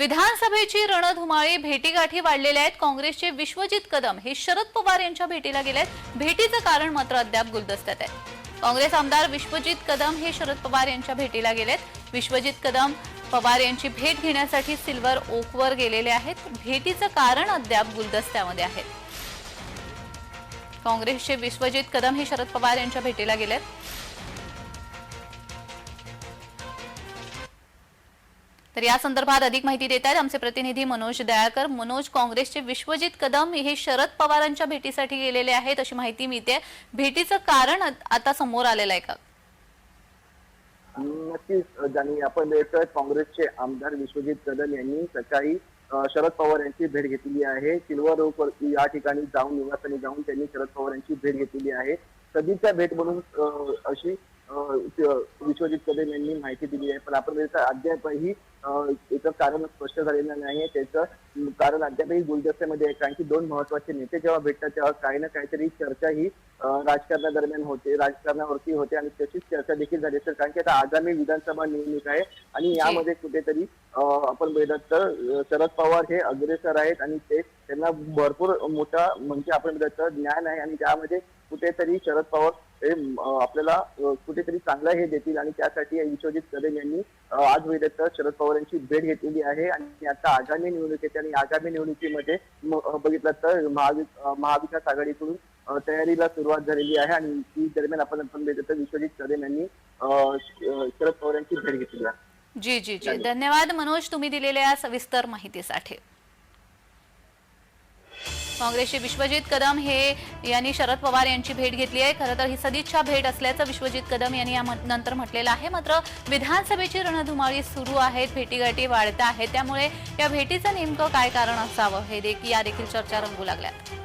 विधानसभेची रणधुमाळी भेटीगाठी वाढलेल्या आहेत. काँग्रेसचे विश्वजित कदम हे शरद पवार यांच्या भेटीला गेले आहेत भेटीचं कारण मात्र अद्याप गुलदस्त्यात आहे. काँग्रेस आमदार विश्वजित कदम हे शरद पवार यांच्या भेटीला गेलेत. विश्वजित कदम पवार यांची भेट घेण्यासाठी सिल्वर ओकवर गेलेले आहेत. भेटीचं कारण अद्याप गुलदस्त्यामध्ये आहे. काँग्रेसचे विश्वजित कदम हे शरद पवार यांच्या भेटीला गेलेत. तर या संदर्भात अधिक माहिती देत आहेत आमचे प्रतिनिधी मनोज दयाळकर. मनोज काँग्रेसचे विश्वजित कदम हे शरद पवारांच्या भेटीसाठी गेलेले आहेत अशी माहिती मिळते. भेटीचं कारण आता समोर आलेलं आहे का? नक्कीच जाणी आपण भेटतोय काँग्रेसचे आमदार विश्वजित कदम यांनी सकाळी शरद पवार यांची भेट घेतलेली आहे. सिल्वर ओक या ठिकाणी जाऊन निवासाने जाऊन त्यांनी शरद पवार यांची भेट घेतलेली आहे. सदिच्छा भेट म्हणून अशी विश्वजित कदम यांनी माहिती दिली आहे. पण आपण बघितलं अद्यापही याचं कारण स्पष्ट झालेलं नाही आहे त्याचं कारण अद्यापही गुलदस्त्यामध्ये आहे. कारण की दोन महत्त्वाचे नेते जेव्हा भेटतात तेव्हा काही ना काहीतरी चर्चा ही राजकारणादरम्यान होते राजकारणावरती होते आणि तशीच चर्चा देखील झाली असेल. कारण की आता आगामी विधानसभा निवडणूक आहे आणि यामध्ये कुठेतरी आपण बघितलं तर शरद पवार हे अग्रेसर आहेत आणि ते त्यांना भरपूर मोठा म्हणजे आपण बघितलं ज्ञान आहे आणि त्यामध्ये कुठेतरी शरद पवार हे आपल्याला कुठेतरी चांगलं हे देतील आणि त्यासाठी विश्वजित कदम यांनी आज तर शरद पवार यांची भेट घेतलेली आहे आणि आता आगामी निवडणूक येते आणि आगामी निवडणुकीमध्ये बघितलं तर महाविकास आघाडीकडून तयारीला सुरुवात झालेली आहे आणि ती दरम्यान आपण आपण बघितलं विश्वजित कदम यांनी शरद पवार यांची भेट घेतलेली आहे. जी जी जी. धन्यवाद. मनोज तुम्ही दिलेल्या सविस्तर माहितीसाठी. काँग्रेसचे विश्वजित कदम हे यांनी शरद पवार यांची भेट घेतली आहे. खरं तर ही सदिच्छा भेट असल्याचं विश्वजित कदम यांनी या नंतर म्हटलेलं आहे. मात्र विधानसभेची रणधुमाळी सुरू आहेत भेटीगाठी वाढत आहेत. त्यामुळे या भेटीचं नेमकं काय कारण असावं हे देखील या देखील चर्चा रंगू लागल्यात.